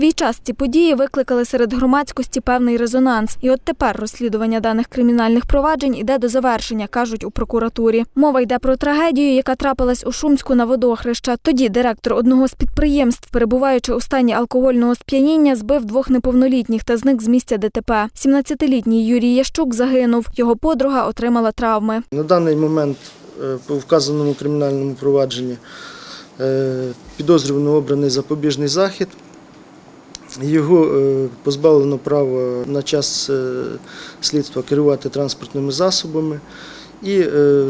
свій час ці події викликали серед громадськості певний резонанс. І от тепер розслідування даних кримінальних проваджень іде до завершення, кажуть у прокуратурі. Мова йде про трагедію, яка трапилась у Шумську на водохреща. Тоді директор одного з підприємств, перебуваючи у стані алкогольного сп'яніння, збив двох неповнолітніх та зник з місця ДТП. 17-літній Юрій Ящук загинув. Його подруга отримала травми. На даний момент е, по вказаному кримінальному провадженні е, підозрювано обраний запобіжний захід. Його е, позбавлено права на час е, слідства керувати транспортними засобами. І е,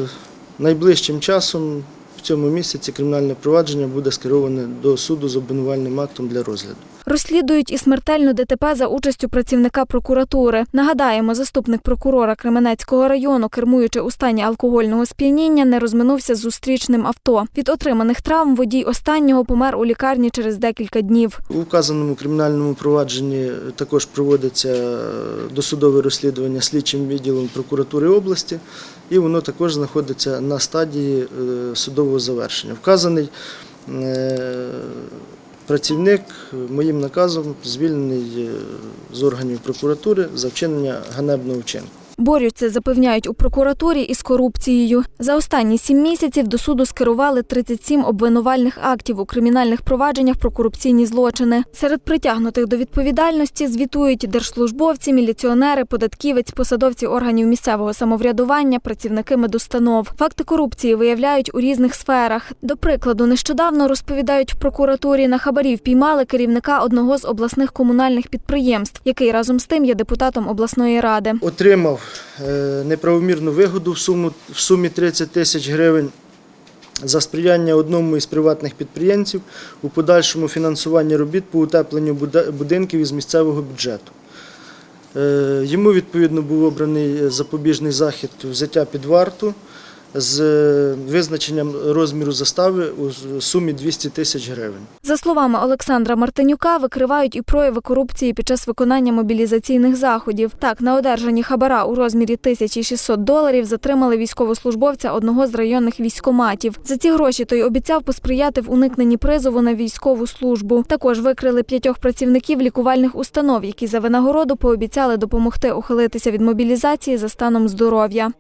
найближчим часом в цьому місяці кримінальне провадження буде скероване до суду з обвинувальним актом для розгляду. Розслідують і смертельну ДТП за участю працівника прокуратури. Нагадаємо, заступник прокурора Кременецького району, кермуючи у стані алкогольного сп'яніння, не розминувся з зустрічним авто. Від отриманих травм водій останнього помер у лікарні через декілька днів. У вказаному кримінальному провадженні також проводиться е, досудове розслідування слідчим відділом прокуратури області, і воно також знаходиться на стадії е, судового завершення. Вказаний е, працівник моїм наказом звільнений е, з органів прокуратури за вчинення ганебного вчинку. Борються, запевняють у прокуратурі із корупцією. За останні сім місяців до суду скерували 37 обвинувальних актів у кримінальних провадженнях про корупційні злочини. Серед притягнутих до відповідальності звітують держслужбовці, міліціонери, податківець, посадовці органів місцевого самоврядування, працівники медустанов. Факти корупції виявляють у різних сферах. До прикладу, нещодавно розповідають в прокуратурі на хабарів піймали керівника одного з обласних комунальних підприємств, який разом з тим є депутатом обласної ради. Отримав неправомірну вигоду в сумі 30 тисяч гривень за сприяння одному із приватних підприємців у подальшому фінансуванні робіт по утепленню будинків із місцевого бюджету. Е, Йому відповідно був обраний запобіжний захід взяття під варту з е, визначенням розміру застави у сумі 200 тисяч гривень. За словами Олександра Мартинюка, викривають і прояви корупції під час виконання мобілізаційних заходів. Так, на одержанні хабара у розмірі 1600 доларів затримали військовослужбовця одного з районних військоматів. За ці гроші той обіцяв посприяти в уникненні призову на військову службу. Також викрили п'ятьох працівників лікувальних установ, які за винагороду пообіцяли допомогти ухилитися від мобілізації за станом здоров'я.